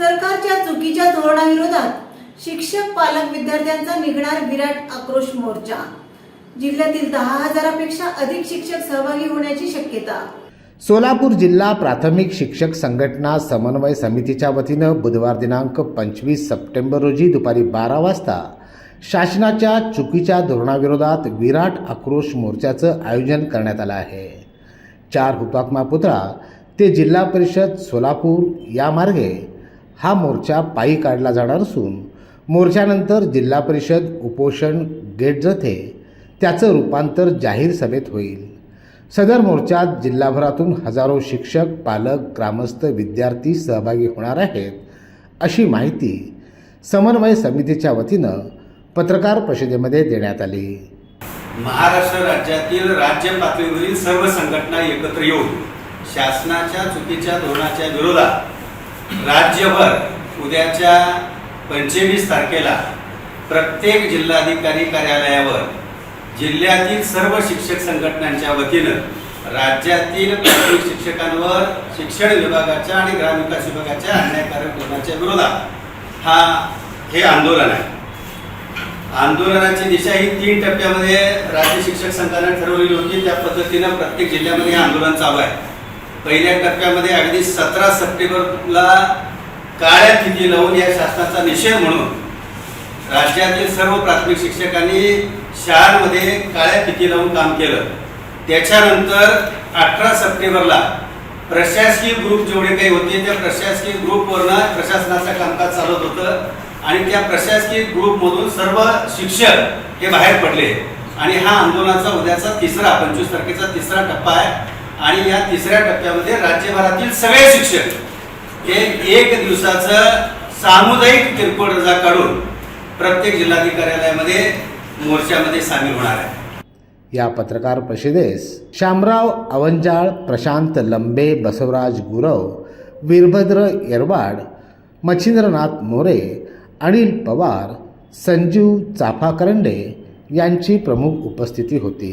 सरकारच्या चुकीच्या धोरणाविरोधात शिक्षक पालक विद्यार्थ्यांचा निघणार विराट आक्रोश मोर्चा. जिल्ह्यातील दहा हजारापेक्षा अधिक शिक्षक सहभागी होण्याची शक्यता. सोलापूर जिल्हा प्राथमिक शिक्षक संघटना समन्वय समितीच्या वतीनं बुधवार दिनांक पंचवीस सप्टेंबर रोजी दुपारी बारा वाजता शासनाच्या चुकीच्या धोरणाविरोधात विराट आक्रोश मोर्चाचं आयोजन करण्यात आलं आहे. चार हुतात्मा पुतळा ते जिल्हा परिषद सोलापूर या मार्गे हा मोर्चा पायी काढला जाणार असून मोर्चानंतर जिल्हा परिषद उपोषण गेट जथे त्याचं रूपांतर जाहीर सभेत होईल. सदर मोर्चात जिल्हाभरातून हजारो शिक्षक पालक ग्रामस्थ विद्यार्थी सहभागी होणार आहेत अशी माहिती समन्वय समितीच्या वतीनं पत्रकार परिषदेमध्ये देण्यात आली. महाराष्ट्र राज्यातील राज्य पातळीवरील सर्व संघटना एकत्र येऊन शासनाच्या चुकीच्या धोरणाच्या विरोधात राज्यभर उद्याच्या पंचवीस तारखेला प्रत्येक जिल्हाधिकारी कार्यालयावर जिल्ह्यातील सर्व शिक्षक संघटनांच्या वतीनं राज्यातील प्राथमिक शिक्षकांवर शिक्षण विभागाच्या आणि ग्रामविकास विभागाच्या अन्यायकारक धोरणाच्या विरोधात हा हे आंदोलन आहे. आंदोलनाची दिशा ही तीन टप्प्यामध्ये राज्य शिक्षक संघाने ठरवलेली होती. त्या पद्धतीनं प्रत्येक जिल्ह्यामध्ये हे आंदोलन चालू आहे. पहिल्या टप्प्यामध्ये अगदी सतरा सप्टेंबरला काळ्या फिती लावून या शासनाचा निषेध म्हणून राज्यातील सर्व प्राथमिक शिक्षकांनी शाळांमध्ये काळ्या फिती लावून काम केलं. त्याच्यानंतर अठरा सप्टेंबरला प्रशासकीय ग्रुप जेवढे काही होते त्या प्रशासकीय ग्रुपवरनं प्रशासनाचं कामकाज चालत होतं आणि त्या प्रशासकीय ग्रुपमधून सर्व शिक्षक हे बाहेर पडले. आणि हा आंदोलनाचा उद्याचा तिसरा पंचवीस तारखेचा तिसरा टप्पा आहे. आणि या तिसऱ्या टप्प्यामध्ये राज्यभरातील सगळे शिक्षक हे एक दिवसाचं सामुदायिक किरकोळ रजा काढून प्रत्येक जिल्हाधिकार्यालयामध्ये मोर्चामध्ये सामील होणार आहे या पत्रकार परिषदेस श्यामराव अवंजाळ प्रशांत लंबे बसवराज गुरव वीरभद्र येरवाड मच्छिंद्रनाथ मोरे अनिल पवार संजीव चाफाकरंडे यांची प्रमुख उपस्थिती होती.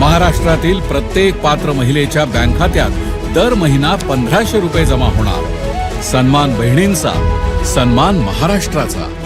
महाराष्ट्रातील प्रत्येक पात्र महिलेच्या बँक खात्यात दर महिना पंधराशे रुपये जमा होणार. सन्मान बहिणींचा सन्मान महाराष्ट्राचा.